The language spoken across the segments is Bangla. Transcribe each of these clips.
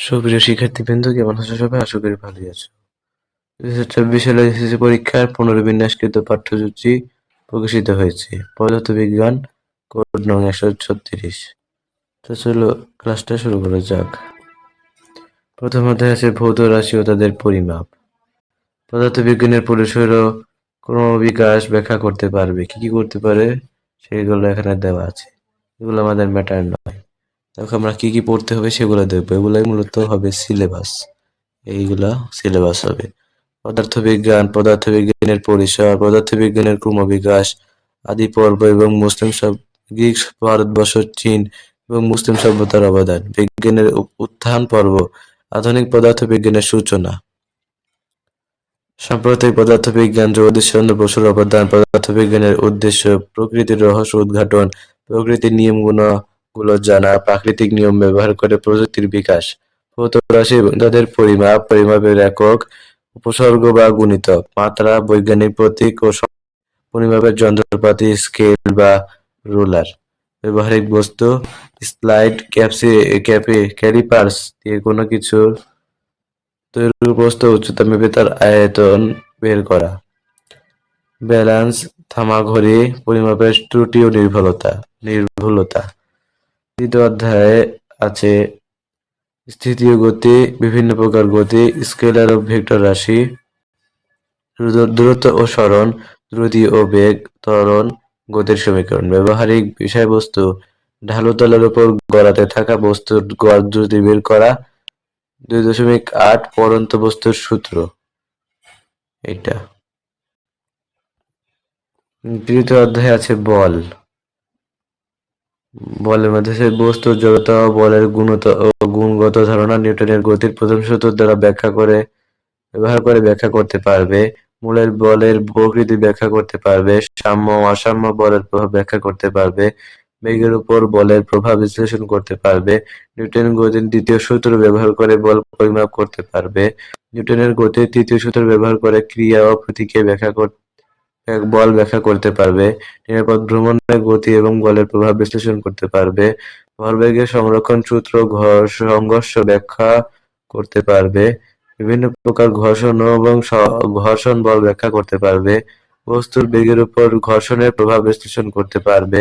সুপ্রিয় শিক্ষার্থীবৃন্দ, কেমন আছো সবাই? আশা করি ভালোই আছো। হাজার চব্বিশ সালে এসএসসি পরীক্ষার পুনর্বিন্যাসকৃত পাঠ্যসূচি প্রকাশিত হয়েছে। পদার্থবিজ্ঞান, কোড নং একশো ছত্রিশ। তো চলো, ক্লাসটা শুরু করা যাক। প্রথম অধ্যায় আছে ভৌত রাশি ও তাদের পরিমাপ। পদার্থবিজ্ঞানের ও ক্রমবিকাশ ব্যাখ্যা করতে পারবে। কি কি করতে পারে? সেগুলো এখানে দেওয়া আছে। এগুলো আমাদের ম্যাটার নয়। দেখো আমরা কি কি পড়তে হবে সেগুলো দেখব। এগুলাই মূলত হবে সিলেবাস এইগুলা সিলেবাস হবে। পদার্থবিজ্ঞান, পদার্থবিজ্ঞানের পরিসর, পদার্থবিজ্ঞানের ক্রমবিকাশ আদি পর্ব এবং মুসলিম সব গ্রিক, ভারতবর্ষ, চীন এবং মুসলিম সভ্যতার অবদান। বিজ্ঞানের উত্থান পর্ব, আধুনিক পদার্থবিজ্ঞানের সূচনা। সাম্প্রতিক পদার্থবিজ্ঞান জগদীশচন্দ্র বসুর অবদান, পদার্থবিজ্ঞানের উদ্দেশ্য, প্রকৃতির রহস্য উদ্ঘাটন, প্রকৃতির নিয়মগুলো গুলো জানা, প্রাকৃতিক নিয়ম ব্যবহার করে প্রযুক্তির বিকাশ ভৌত তাদের পরিমাপ, পরিমাপের একক, উপসর্গ বা গুণিতক, মাত্রা, বৈজ্ঞানিক প্রতীক ও পরিমাপের যন্ত্রপাতি স্কেল বা রুলার, ব্যবহারিক বস্তু, স্লাইড, ক্যাপসি, ক্যাপি, ক্যালিপার্স দিয়ে কোনো কিছু তৈরির বস্তু উচ্চতা মেপে তার আয়তন বের করা। ব্যালেন্স, থামাঘড়ি, পরিমাপের ত্রুটি ও নির্ভুলতা নির্ভুলতা। দ্বিতীয় অধ্যায়ে আছে, স্থিতীয় গতি, বিভিন্ন প্রকার গতি, স্কেলার ও ভেক্টর রাশি, দ্রুত- দ্রুত ও সরণ, দ্রুতি ও বেগ, ত্বরণ, গতির সমীকরণ, ব্যবহারিক বিষয়বস্তু ঢালু তলের উপর গড়াতে থাকা বস্তুর গড় দ্রুতি বের করা, দুই দশমিক আট পরন্ত বস্তুর সূত্র এটা তৃতীয় অধ্যায়ে আছে বল। বলের মধ্যে সে বস্তুর জড়তা ও বলের গুণত ও গুণগত ধারণা নিউটনের গতির প্রথম সূত্র দ্বারা ব্যাখ্যা করে, ব্যবহার করে ব্যাখ্যা করতে পারবে। মূলের বলের প্রকৃতি ব্যাখ্যা করতে পারবে। সাম্য ও অসাম্য বলের প্রভাব ব্যাখ্যা করতে পারবে। বেগের উপর বলের প্রভাব বিশ্লেষণ করতে পারবে। নিউটন গতির দ্বিতীয় সূত্র ব্যবহার করে বল পরিমাপ করতে পারবে। নিউটনের গতির তৃতীয় সূত্র ব্যবহার করে ক্রিয়া ও প্রতিক্রিয়া ব্যাখ্যা করতে বল ব্যাখ্যা করতে পারবে, নিরাপদ ভ্রমণে গতি এবং বলের প্রভাব বিশ্লেষণ করতে পারবে, ভরবেগের সংরক্ষণ সূত্র ঘর সংঘর্ষ ব্যাখ্যা করতে পারবে, বিভিন্ন প্রকার ঘর্ষণ এবং ঘর্ষণ বল ব্যাখ্যা করতে পারবে, বস্তুর বেগের উপর ঘর্ষণের প্রভাব বিশ্লেষণ করতে পারবে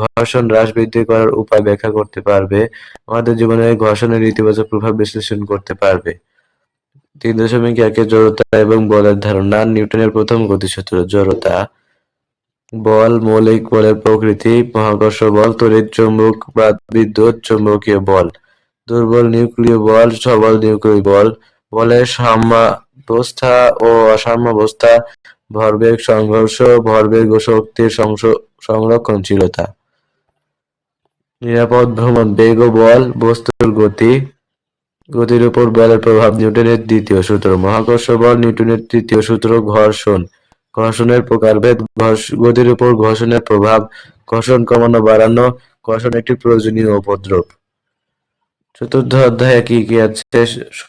ঘর্ষণ হ্রাস বৃদ্ধি করার উপায় ব্যাখ্যা করতে পারবে, আমাদের জীবনে ঘর্ষণের ইতিবাচক প্রভাব বিশ্লেষণ করতে পারবে। তিন দশমিক একে জড়তা এবং বলের ধারণা নিউটনের প্রথম গতিসূত্র জড়তা। বল মৌলিক বলের প্রকৃতি, মহাকর্ষ বল, তড়িৎ চৌম্বক বা বিদ্যুৎ চৌম্বকীয় বল, দুর্বল নিউক্লিয় বল, সবল নিউক্লিয় বল, বলের সাম্যাবস্থা ও অসাম্যাবস্থা, ভরবেগ সংঘর্ষ, ভরবেগ ও শক্তির সংরক্ষণশীলতা। নিরাপদ ভ্রমণ, বেগ ও বল, বস্তুর গতি গতির উপর বলের প্রভাব নিউটনের দ্বিতীয় সূত্র। মহাকর্ষ বল নিউটনের তৃতীয় সূত্র ঘর্ষণ। ঘর্ষণের প্রকারভেদ গতির উপর ঘর্ষণের প্রভাব ঘর্ষণ কমানো বাড়ানো ঘর্ষণ একটি প্রয়োজনীয় উপদ্রব। চতুর্থ অধ্যায়ে কি কি আছে?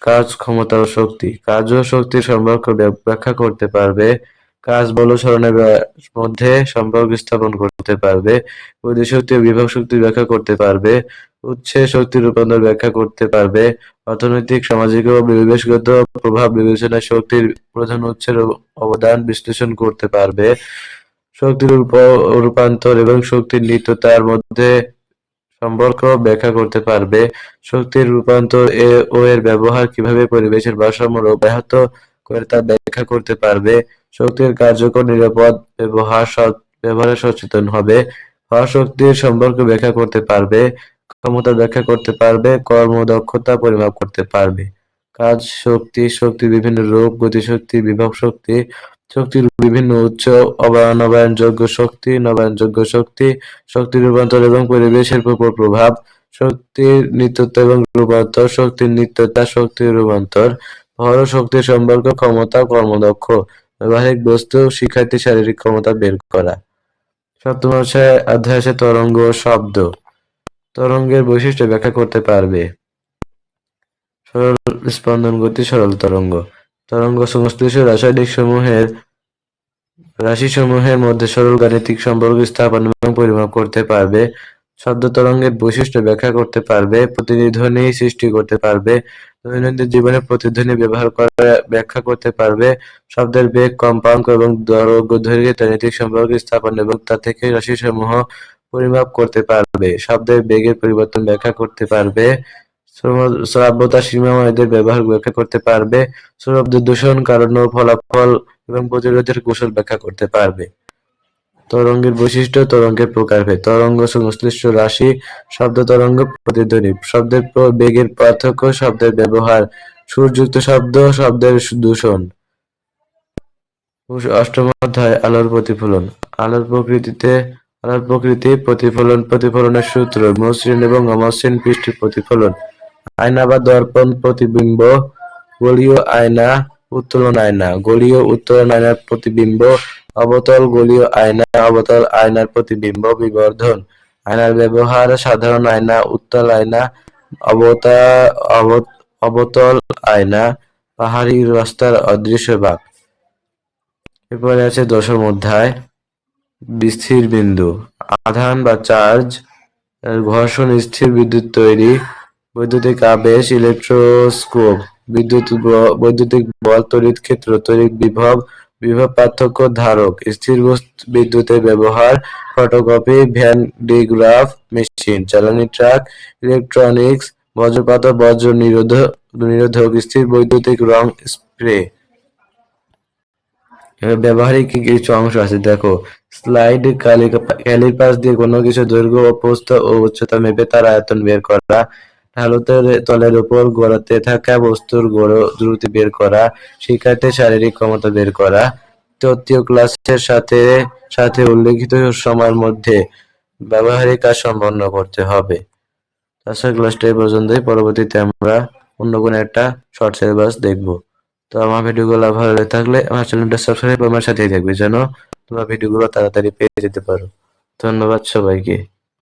কাজ, ক্ষমতা ও শক্তি। কাজ ও শক্তির সম্পর্ক ব্যাখ্যা করতে পারবে। কাজ, বল সরণের মধ্যে সম্পর্ক স্থাপন করতে পারবে গতি শক্তি ও বিভব শক্তি ব্যাখ্যা করতে পারবে উৎসে শক্তির রূপান্তর ব্যাখ্যা করতে পারবে, অর্থনৈতিক, সামাজিক ও পরিবেশগত প্রভাব বিবেচনায় শক্তির প্রধান উৎসের অবদান বিশ্লেষণ করতে পারবে। শক্তির রূপান্তর এবং শক্তির নিত্যতার মধ্যে সম্পর্ক ব্যাখ্যা করতে পারবে। শক্তির রূপান্তর এ ও এর ব্যবহার কীভাবে পরিবেশের ভারসাম্য ব্যাহত করে তা ব্যাখ্যা করতে পারবে। শক্তির কার্যকর, নিরাপদ ব্যবহার ব্যবহারে সচেতন হবে। শক্তির সম্পর্ক ব্যাখ্যা করতে পারবে, ক্ষমতা ব্যাখ্যা করতে পারবে কর্মদক্ষতা পরিমাপ করতে পারবে। কাজ শক্তি শক্তির বিভিন্ন রূপ, গতিশক্তি, বিভব শক্তি, শক্তির বিভিন্ন অবা- নবায়নযোগ্য শক্তি নবায়নযোগ্য শক্তি শক্তির রূপান্তর এবং পরিবেশের উপর প্রভাব, শক্তির নিত্যতা এবং রূপান্তর, শক্তির নিত্যতা, শক্তির রূপান্তর, ভর, শক্তির সম্পর্ক, ক্ষমতা, কর্মদক্ষ, ব্যবহারিক বস্তু, শিক্ষার্থী, শারীরিক ক্ষমতা বের করা। সপ্তম অধ্যায়ে আছে তরঙ্গ শব্দ। তরঙ্গের বৈশিষ্ট্য ব্যাখ্যা করতে পারবে। সরল স্পন্দন গতি সরল তরঙ্গ। তরঙ্গ সংশ্লিষ্ট রাসায়নিক সমূহের রাশিসমূহের মধ্যে সরল গাণিতিক সম্পর্ক স্থাপন এবং পরিমাপ করতে পারবে। শব্দ তরঙ্গের বৈশিষ্ট্য ব্যাখ্যা করতে পারবে, প্রতিধ্বনি সৃষ্টি করতে পারবে, দৈনন্দিন জীবনে প্রতিধ্বনি ব্যবহার করে, ব্যাখ্যা করতে পারবে, শব্দের বেগ, কম্পাঙ্ক এবং দৈর্ঘ্য দৈর্ঘ্যের নীতিক সম্পর্ক স্থাপন এবং তা থেকে রাশিসমূহ পরিমাপ করতে পারবে, শব্দের বেগের পরিবর্তন ব্যাখ্যা করতে পারবে শ্রাব্যতা সীমাময়দের ব্যবহার ব্যাখ্যা করতে পারবে শব্দ দূষণ কারণ ফলাফল এবং প্রতিরোধের কৌশল ব্যাখ্যা করতে পারবে। তরঙ্গের বৈশিষ্ট্য তরঙ্গের প্রকারভেদ। তরঙ্গ সংশ্লিষ্ট রাশি শব্দ তরঙ্গ প্রতিধ্বনি। শব্দের বেগের পার্থক্য, শব্দের ব্যবহার সুরযুক্ত শব্দ, শব্দের দূষণ। অষ্টম অধ্যায়, আলোর প্রতিফলন। আলোর প্রকৃতিতে, আলোর প্রকৃতি প্রতিফলন, প্রতিফলনের সূত্র, মসৃণ এবং অমসৃণ পৃষ্ঠের প্রতিফলন। আয়না বা দর্পণ প্রতিবিম্ব, গলীয় আয়না, উত্তোলন আয়না। গলীয় উত্তোলন আয়নার প্রতিবিম্ব অবতল গলীয় আয়না, অবতল আয়নার প্রতিবিম্ব, বিবর্ধন। আয়নার ব্যবহার, সাধারণ আয়না, উত্তল আয়না, অবতা অবতল আয়না, পাহাড়ি রাস্তার অদৃশ্য ভাগ। এরপরে আছে দশম অধ্যায় স্থির বিন্দু। আধান বা চার্জ ঘর্ষণ, স্থির বিদ্যুৎ তৈরি, বৈদ্যুতিক আবেশ, ইলেকট্রোস্কোপ, বিদ্যুৎ বৈদ্যুতিক বল, তড়িৎ ক্ষেত্র, তড়িৎ বিভব বিভব পার্থক্য ধারক স্থির বিদ্যুতের ব্যবহার, photocopy, van de Graaff machine, জ্বালানি ট্রাক, ইলেকট্রনিক্স, বজ্রপাত ও বজ্র নিরোধক, স্থির বৈদ্যুতিক রং স্প্রে। ব্যবহারিক কিছু অংশ আছে? দেখো, স্লাইড ক্যালিপাস দিয়ে কোনো কিছু দৈর্ঘ্য ও প্রস্থ ও উচ্চতা মেপে তার আয়তন বের করা ঢালু তলে- তলের উপর গড়াতে থাকা বস্তুর গড় দ্রুতি বের করা শিক্ষার্থীর শারীরিক ক্ষমতা বের করা। তৃতীয় ক্লাসের সাথে সাথে উল্লেখিত সময়ের মধ্যে ব্যবহারিক কাজ সম্পন্ন করতে হবে। আজকের ক্লাসটা এই পর্যন্তই। পরবর্তীতে আমরা অন্য কোনো একটা শর্ট সিলেবাস দেখব। তো আমার ভিডিওগুলো ভালো লেগে থাকলে আমার চ্যানেলটা সাবস্ক্রাইব আমার সাথেই থাকবে, যেন তোমার ভিডিওগুলো তাড়াতাড়ি পেয়ে যেতে পারো। ধন্যবাদ সবাইকে।